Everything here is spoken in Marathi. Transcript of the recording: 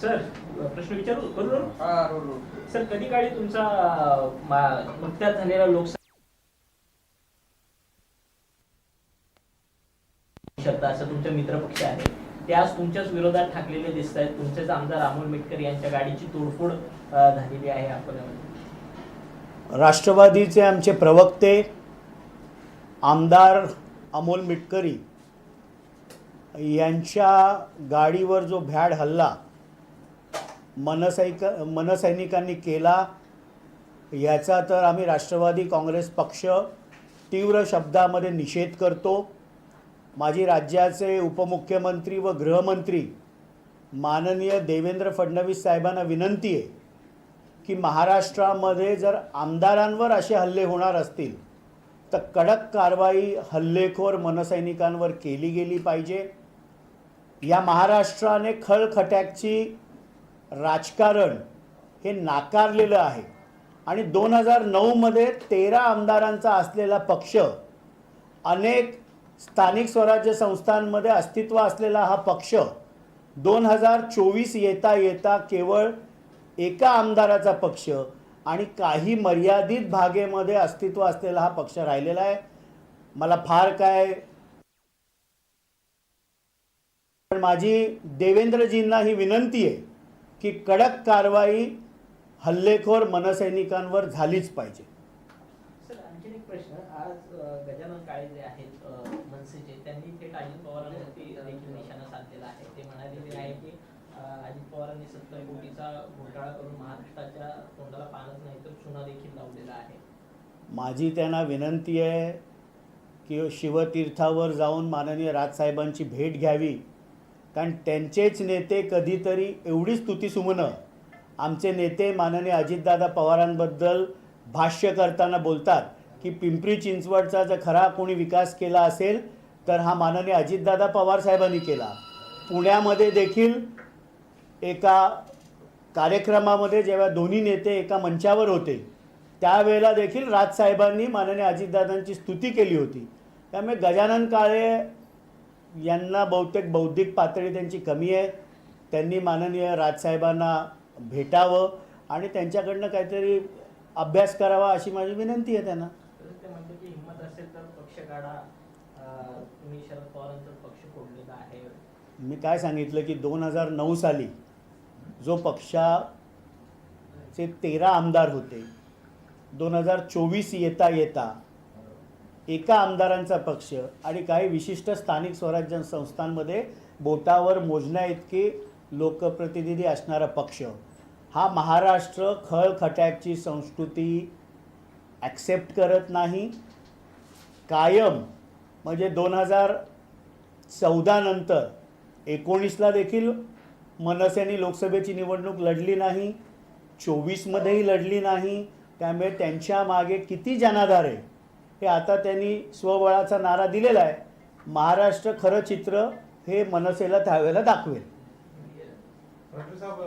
सर प्रश्न विचारू? करू सर कधी काळी तुमचा नुकत्याच झालेला लोकसभा असं तुमचे मित्रपक्ष आहे. ते आज तुमच्याच विरोधात ठाकलेले दिसत आहेत. तुमचेच आमदार अमोल मेटकर यांच्या गाडीची तोडफोड झालेली आहे अकोल्यामध्ये राष्ट्रवादीचे आमचे प्रवक्ते आमदार अमोल मिटकरी यांच्या गाडीवर जो भ्याड हल्ला मनसैक मनसैनिकांनी केला याचा तर आम्ही राष्ट्रवादी काँग्रेस पक्ष तीव्र शब्दामध्ये निषेध करतो. माजी राज्याचे उपमुख्यमंत्री व गृहमंत्री माननीय देवेंद्र फडणवीस साहेबांना विनंती आहे की महाराष्ट्रामध्ये जर आमदारांवर असे हल्ले होणार असतील तर कडक कारवाई हल्लेखोर मनसैनिकांवर केली गेली पाहिजे. या महाराष्ट्राने खळखट्याची राजकारण हे नाकारलेलं आहे. आणि दोन हजार नऊमध्ये तेरा आमदारांचा असलेला पक्ष अनेक स्थानिक स्वराज्य संस्थांमध्ये अस्तित्व असलेला हा पक्ष दोन हजार चोवीस येता येता केवळ एका आमदाराचा पक्ष आणि काही मर्यादित भागेमध्ये अस्तित्व असलेला हा पक्ष राहिलेला आहे. मला फार काय पण माझी देवेंद्रजींना ही विनंती आहे की कडक कारवाई हल्लेखोर मनसैनिकांवर झालीच पाहिजे. सर आणखी एक प्रश्न. आज गजानन काळे जे आहेत मनसेचे त्यांनी थेट अजित पवारांवरती देखील निशाणा साधलेला आहे. ते म्हणालेले आहे की अजित पवारांनी सत्तर कोटीचा घोटाळा करून महाराष्ट्राच्या तोंडाला पानच नाही तर चुना देखील लावलेला आहे. माझी त्यांना विनंती आहे की शिवतीर्थावर जाऊन माननीय राजसाहेबांची भेट घ्यावी. कारण त्यांचेच नेते कधीतरी एवढी स्तुतीसुमनं आमचे नेते माननीय अजितदादा पवारांबद्दल भाष्य करताना बोलतात की पिंपरी चिंचवडचा जर खरा कोणी विकास केला असेल तर हा माननीय अजितदादा पवार साहेबांनी केला. पुण्यामध्ये देखील एका कार्यक्रमामध्ये जेव्हा दोन्ही नेते एका मंचावर होते त्यावेळेला देखील राजसाहेबांनी माननीय अजितदादांची स्तुती केली होती. त्यामुळे गजानन काळे यांना बहुतेक बौद्धिक पातळी त्यांची कमी आहे. त्यांनी माननीय राजसाहेबांना भेटावं आणि त्यांच्याकडनं काहीतरी अभ्यास करावा अशी माझी विनंती आहे त्यांना. मी काय सांगितलं की दोन हजार नऊ साली जो पक्षाचे तेरा आमदार होते दोन हजार चोवीस येता येता एका आमदारांचा पक्ष आणि काही विशिष्ट स्थानिक स्वराज्य संस्थांमध्ये बोटावर मोजण्या इतके लोकप्रतिनिधी असणारा पक्ष. हा महाराष्ट्र खळखट्याची संस्कृती ॲक्सेप्ट करत नाही. कायम म्हणजे दोन हजार चौदानंतर एकोणीसला देखील मनसेने लोकसभेची निवडणूक लढली नाही. चोवीसमध्येही लढली नाही. त्यामुळे त्यांच्या मागे किती जनाधार आहे हे आता त्यांनी स्वबळाचा नारा दिलेला आहे. महाराष्ट्र खरं चित्र हे मनसेला त्यावेळेला दाखवेल. साहेब